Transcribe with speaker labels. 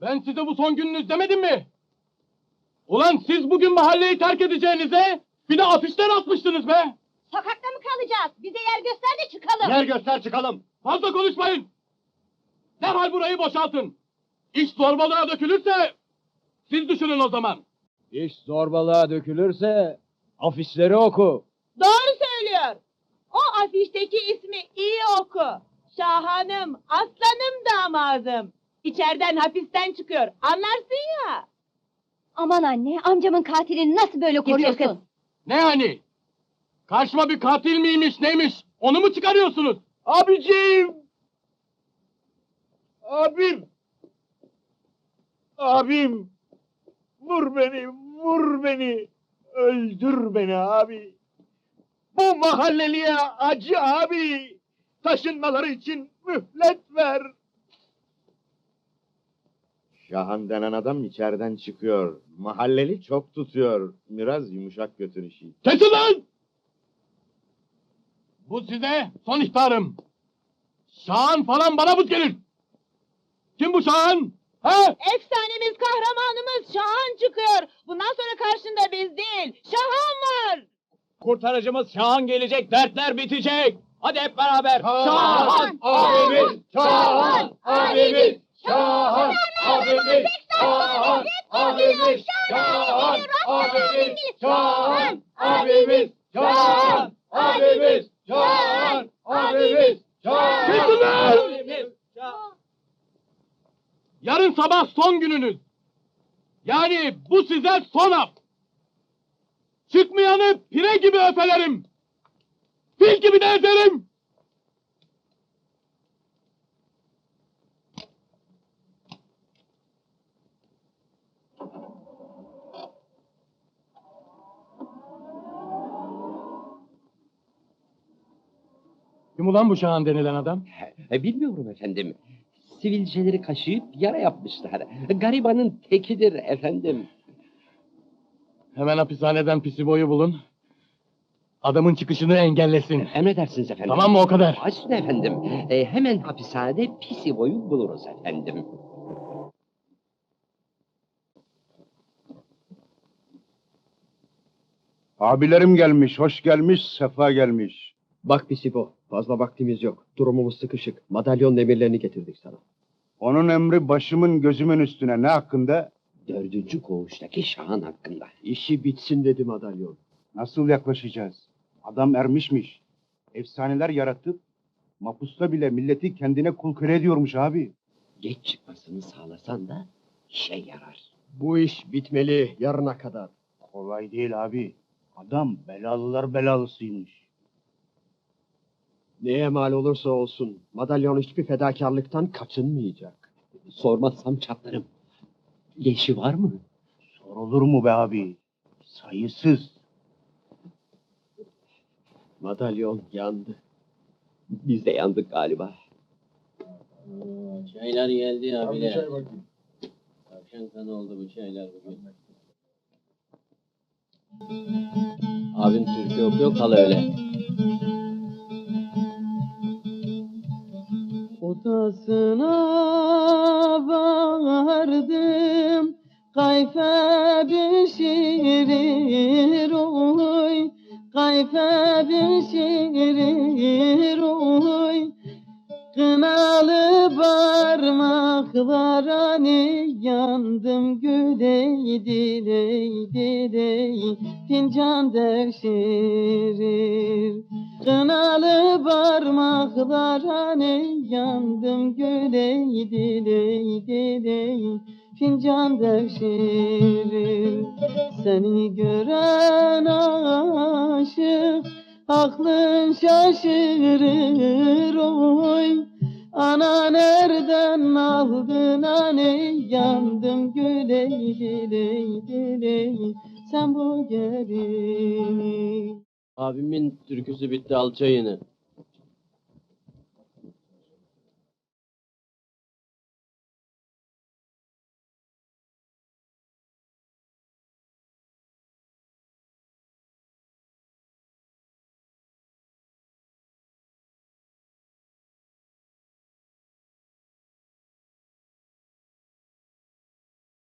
Speaker 1: Ben size bu son gününüz demedim mi? Ulan siz bugün mahalleyi terk edeceğinize bir de afişler atmıştınız be.
Speaker 2: Sokakta mı kalacağız? Bize yer göster de çıkalım.
Speaker 1: Yer göster çıkalım. Fazla konuşmayın. Derhal burayı boşaltın. İş zorbalığa dökülürse siz düşünün o zaman.
Speaker 3: İş zorbalığa dökülürse afişleri oku.
Speaker 2: Doğru söylüyor. O afişteki ismi iyi oku. Şahanım, aslanım damadım. İçeriden hapisten çıkıyor. Anlarsın ya.
Speaker 4: Aman anne, amcamın katilini nasıl böyle koruyorsun?
Speaker 1: Ne yani? Karşıma bir katil miymiş neymiş? Onu mu çıkarıyorsunuz?
Speaker 3: Abicim! Abim! Abim! Vur beni, vur beni! Öldür beni abi! Bu mahalleliye acı abi! Taşınmaları için mühlet ver!
Speaker 5: Şahan denen adam içeriden çıkıyor. Mahalleli çok tutuyor. Biraz yumuşak götür işi.
Speaker 1: Kesin lan! Bu size son ihtarım. Şahan falan bana buz gelir. Kim bu Şahan? He?
Speaker 2: Efsanemiz, kahramanımız Şahan çıkıyor. Bundan sonra karşında biz değil, Şahan var.
Speaker 3: Kurtarıcımız Şahan gelecek, dertler bitecek! Hadi hep beraber!
Speaker 1: Şahan abimiz! Şahan abimiz! Şahan abimiz! Şahan abimiz! Şahan abimiz! Şahan abimiz! Şahan abimiz! Şahan abimiz! Şahan abimiz! Yarın sabah son gününüz. Yani bu size son af. Çıkmayanı pire gibi öpelerim. Fil gibi de ezerim. Kim ulan bu Şahan denilen adam?
Speaker 6: E, Bilmiyorum efendim. Sivilceleri kaşıyıp yara yapmışlar. Garibanın tekidir efendim.
Speaker 1: Hemen hapishaneden pisi boyu bulun. Adamın çıkışını engellesin.
Speaker 6: Emredersiniz efendim.
Speaker 1: Tamam mı o kadar?
Speaker 6: Açın efendim. E, hemen hapishanede pisi boyu buluruz efendim.
Speaker 7: Abilerim gelmiş, hoş gelmiş, sefa gelmiş.
Speaker 8: Bak Pisipo, fazla vaktimiz yok. Durumumuz sıkışık. Madalyon demirlerini getirdik sana.
Speaker 7: Onun emri başımın gözümün üstüne ne hakkında?
Speaker 6: Dördüncü koğuştaki Şahan hakkında.
Speaker 8: İşi bitsin dedi madalyon.
Speaker 7: Nasıl yaklaşacağız? Adam ermişmiş. Efsaneler yaratıp mapusta bile milleti kendine kul köle ediyormuş abi.
Speaker 6: Geç çıkmasını sağlasan da işe yarar.
Speaker 8: Bu iş bitmeli yarına kadar.
Speaker 7: Kolay değil abi. Adam belalılar belalısıymış.
Speaker 8: Neye mal olursa olsun madalyon hiçbir fedakarlıktan kaçınmayacak.
Speaker 6: Sormazsam çatlarım. Leşi var mı?
Speaker 7: Sorulur mu be abi? Sayısız.
Speaker 8: Madalyon yandı.
Speaker 6: Biz de yandık galiba.
Speaker 9: Çaylar geldi abiler. Tavşan kanı oldu bu çaylar bugün. Abim türkü okuyor kal öyle. Rüyasına vardım Kayfe bir şiir oy. Kayfe bir şiir oy. Kınalı parmaklara ne yandım güley diley diley fincan devşirir Kınalı parmaklara ne yandım güley diley diley fincan devşirir Seni gören aşık aklın şaşırır oy Ana nereden aldın anne? Yandım güley diley diley sen bu gelini Abimin türküsü bitti al çayını.